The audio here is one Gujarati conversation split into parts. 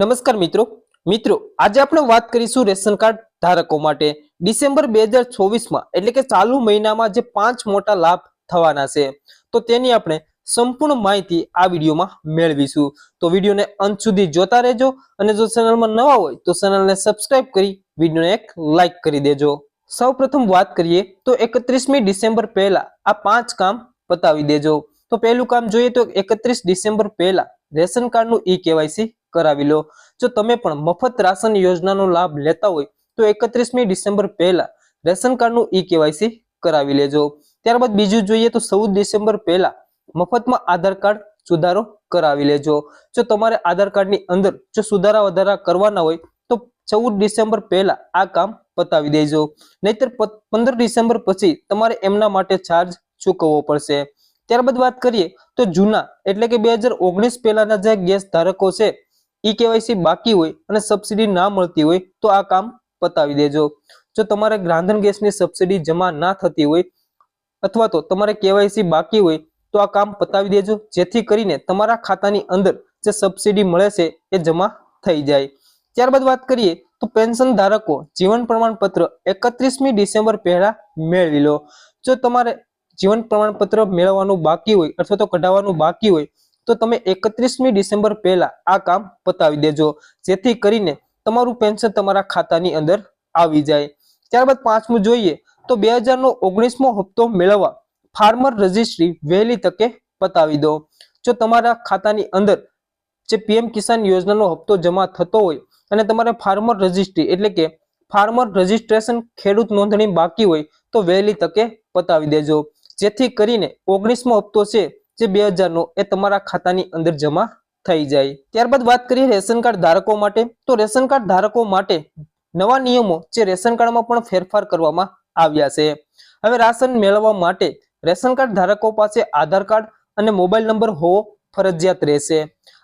નમસ્કાર મિત્રો. મિત્રો, આજે આપણે વાત કરીશું રેશન કાર્ડ ધારકો માટે. ડિસેમ્બર બે હજાર ચોવીસમાં, એટલે કે ચાલુ મહિનામાં જે પાંચ મોટા લાભ થવાના છે, તો તેની આપણે સંપૂર્ણ માહિતી આ વિડીયોમાં મેળવીશું. તો વિડીયોને અંત સુધી જોતા રહેજો અને જો ચેનલમાં નવા હોય, તો ચેનલને સબસ્ક્રાઇબ કરી વિડીયોને એક લાઈક કરી દેજો. સૌપ્રથમ વાત કરીએ, તો એકત્રીસમી ડિસેમ્બર પહેલા આ પાંચ કામ પતાવી દેજો. તો પહેલું કામ જોઈએ તો એકત્રીસ ડિસેમ્બર પહેલા રેશન કાર્ડનું ઈ કેવાયસી કરાવી લો. જો તમે પણ મફત રાશન યોજનાનો લાભ લેતા હોય, તો એકત્રીસમી ડિસેમ્બર પહેલા રેશન કાર્ડનું ઈ કેવાયસી કરાવી લેજો. ત્યારબાદ બીજું જોઈએ તો ચૌદ ડિસેમ્બર પહેલા મફતમાં આધાર કાર્ડ સુધારો કરાવી લેજો. જો તમારે આધાર કાર્ડની અંદર જો સુધારા વધારા કરવાના હોય, તો ચૌદ ડિસેમ્બર પહેલા આ કામ પતાવી દેજો. નહીતર પંદર ડિસેમ્બર પછી તમારે એમના માટે ચાર્જ ચૂકવવો પડશે. ત્યારબાદ વાત કરીએ તો જૂના, એટલે કે બે હજાર ઓગણીસ પહેલાના જે ગેસ ધારકો છે, ઈ કેવાયસી બાકી હોય અને સબસિડી ના મળતી હોય, તો આ કામ પતાવી દેજો. જો તમારે રાંધણ ગેસની સબસિડી જમા ના થતી હોય, અથવા તો તમારે કેવાયસી બાકી હોય, તો આ કામ પતાવી દેજો, જેથી કરીને તમારા ખાતાની અંદર જે સબસિડી મળે છે, એ જમા થઈ જાય. ત્યારબાદ વાત કરીએ તો પેન્શન ધારકો જીવન પ્રમાણપત્ર એકત્રીસમી ડિસેમ્બર પહેલા મેળવી લો. જો તમારે જીવન પ્રમાણપત્ર મેળવવાનું બાકી હોય અથવા તો કઢાવવાનું બાકી હોય, તો તમે એકત્રીસમી ડિસેમ્બર પહેલા આ કામ પતાવી દેજો. જેથી કરીને તમારું પેન્શન તમારા ખાતાની અંદર આવી જાય. ત્યારબાદ પાંચમું જોઈએ તો બે હજારનો ઓગણીસમો હપ્તો મેળવવા ફાર્મર રજિસ્ટ્રી વહેલી તકે પતાવી દો. જો તમારા ખાતાની અંદર જે પીએમ કિસાન યોજનાનો હપ્તો જમા થતો હોય અને તમારે ફાર્મર રજિસ્ટ્રી એટલે કે ફાર્મર રજિસ્ટ્રેશન ખેડૂત નોંધણી બાકી હોય, તો વહેલી તકે પતાવી દેજો. જેથી કરીને ઓગણીસમો હપ્તો છે જે બે હજારનો એ તમારા ખાતાની અંદર જમા થઈ જાય. ત્યારબાદ વાત કરીએ રેશન કાર્ડ ધારકો માટે, તો રેશન કાર્ડ ધારકો માટે નવા નિયમો જે રેશન કાર્ડમાં પણ ફેરફાર કરવામાં આવ્યા છે. હવે રાશન મેળવવા માટે રેશન કાર્ડ ધારકો પાસે આધાર કાર્ડ અને મોબાઈલ નંબર હોવો ફરજિયાત રહેશે.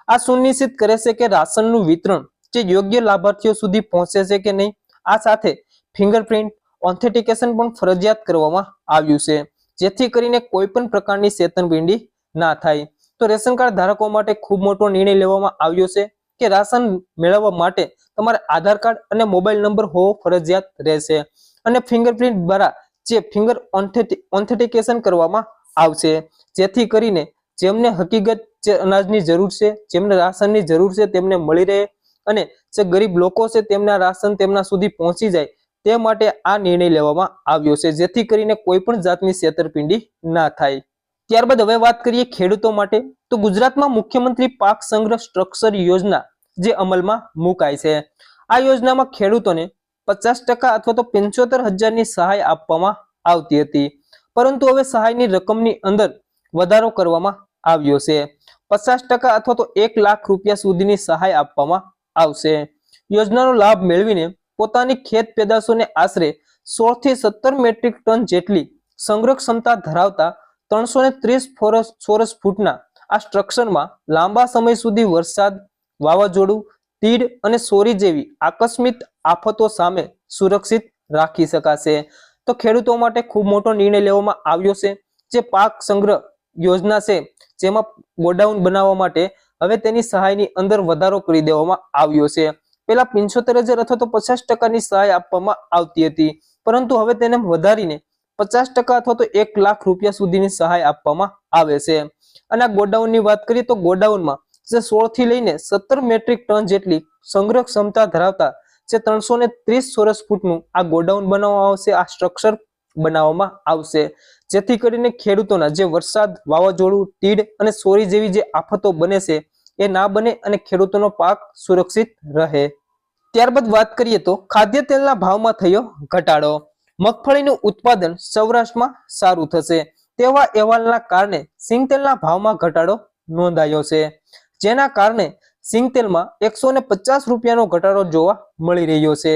આ સુનિશ્ચિત કરે છે કે રાશનનું વિતરણ જે યોગ્ય લાભાર્થીઓ સુધી પહોંચે છે કે નહીં, આ સાથે ફિંગરપ્રિન્ટ ઓથેન્ટિકેશન પણ ફરજિયાત કરવામાં આવ્યું છે. જેથી કરીને કોઈ પણ પ્રકારની છેતરપિંડી ના થાય. તો રેશન કાર્ડ ધારકો માટે ખૂબ મોટો નિર્ણય લેવામાં આવ્યો છે કે રાશન મેળવવા માટે તમારે આધાર કાર્ડ અને મોબાઈલ નંબર હોવો ફરજિયાત રહેશે અને ફિંગરપ્રિન્ટ દ્વારા જે ફિંગર ઓથેન્ટિકેશન કરવામાં આવશે. જેથી કરીને જેમને હકીકત જે અનાજની જરૂર છે, જેમને રાશનની જરૂર છે તેમને મળી રહે અને જે ગરીબ લોકો છે તેમના રાશન તેમના સુધી પહોંચી જાય તે માટે આ નિર્ણય લેવામાં આવ્યો છે, જેથી કરીને કોઈ પણ જાતની છેતરપિંડી ના થાય. ત્યારબાદ હવે વાત કરીએ ખેડૂતો માટે, તો ગુજરાતમાં મુખ્યમંત્રી પાક સંગ્રહ સ્ટ્રક્ચર યોજના જે અમલમાં મુકાય છે. આ યોજનામાં ખેડૂતોને પચાસ ટકા અથવા તો પંચોતેર હજારની સહાય આપવામાં આવતી હતી. પરંતુ હવે સહાયની રકમની અંદર વધારો કરવામાં આવ્યો છે. પચાસ ટકા અથવા તો એક લાખ રૂપિયા સુધીની સહાય આપવામાં આવશે. યોજનાનો લાભ મેળવીને પોતાની ખેત પેદાશોને આશરે સોળથી સત્તર મેટ્રિક ટન જેટલી સંગ્રહ ક્ષમતા ધરાવતા ત્રણસો ને ત્રીસ ચોરસ ફૂટના આ સ્ટ્રક્ચરમાં લાંબા સમય સુધી વરસાદ વાવાઝોડું, તીડ અને સોરી જેવી આકસ્મિક આફતો સામે સુરક્ષિત રાખી શકાશે. તો ખેડૂતો માટે ખૂબ મોટો નિર્ણય લેવામાં આવ્યો છે જે પાક સંગ્રહ યોજના છે જેમાં ગોડાઉન બનાવવા માટે હવે તેની સહાયની અંદર વધારો કરી દેવામાં આવ્યો છે. પેલા પંચોતેર હજાર અથવા તો પચાસ ટકાની સહાય આપવામાં આવતી હતી. પરંતુ હવે તેને વધારીને પચાસ ટકા અથવા તો એક લાખ રૂપિયા સુધીની સહાય આપવામાં આવે છે. અને આ ગોડાઉનની વાત કરીએ તો ગોડાઉનમાં જે સોળથી લઈને સત્તર મેટ્રિક ટન જેટલી સંગ્રહ ક્ષમતા ધરાવતા જે ત્રણસો ને ત્રીસ ચોરસ ફૂટનું આ ગોડાઉન બનાવવામાં આવશે, આ સ્ટ્રક્ચર બનાવવામાં આવશે. જેથી કરીને ખેડૂતોના જે વરસાદ, વાવાઝોડું, તીડ અને સોરી જેવી જે આફતો બને છે, એ ના બને અને ખેડૂતોનો પાક સુરક્ષિત રહે. ત્યારબાદ વાત કરીએ તો ખાદ્ય તેલના ભાવમાં થયો ઘટાડો. મગફળીનું ઉત્પાદન સૌરાષ્ટ્રમાં સારું થશે. તેવા અહેવાલના કારણે સિંગ તેલના ભાવમાં ઘટાડો નોંધાયો છે. જેના કારણે સિંગ તેલમાં એકસો ને પચાસ રૂપિયાનો ઘટાડો જોવા મળી રહ્યો છે.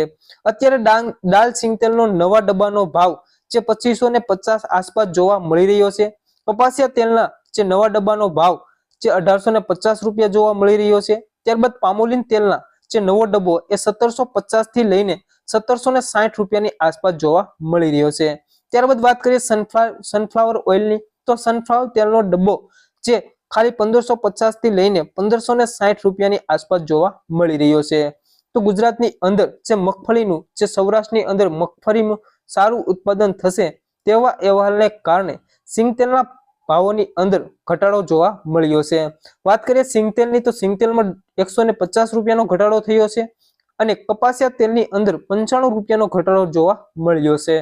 અત્યારે ડાંગ દાલ સિંગ તેલનો નવા ડબ્બાનો ભાવ જે પચીસો ને પચાસ આસપાસ જોવા મળી રહ્યો છે. કપાસિયા તેલના જે નવા ડબ્બાનો ભાવ જે અઢારસો ને પચાસ રૂપિયા જોવા મળી રહ્યો છે. ત્યારબાદ પામોલિન તેલના જે નવો ડબ્બો એ સત્તરસો થી લઈને સત્તરસો ને સાઠ રૂપિયાની આસપાસ જોવા મળી રહ્યો છે. ત્યારબાદ વાત કરીએ સનફ્લાવર ઓઇલની તો સનફ્લાવર તેલનો ડબ્બો જે ખાલી પંદરસો થી લઈને પંદરસો ને સાઠ રૂપિયાની આસપાસ જોવા મળી રહ્યો છે. તો ગુજરાતની અંદર જે મગફળીનું, જે સૌરાષ્ટ્રની અંદર મગફળીનું સારું ઉત્પાદન થશે તેવા અહેવાલને કારણે સિંગતેલના ભાવોની અંદર ઘટાડો જોવા મળ્યો છે. વાત કરીએ સિંગતેલની તો સિંગતેલમાં એકસો ને પચાસ રૂપિયાનો ઘટાડો થયો છે અને કપાસિયા તેલની અંદર પંચાણું રૂપિયાનો ઘટાડો જોવા મળ્યો છે.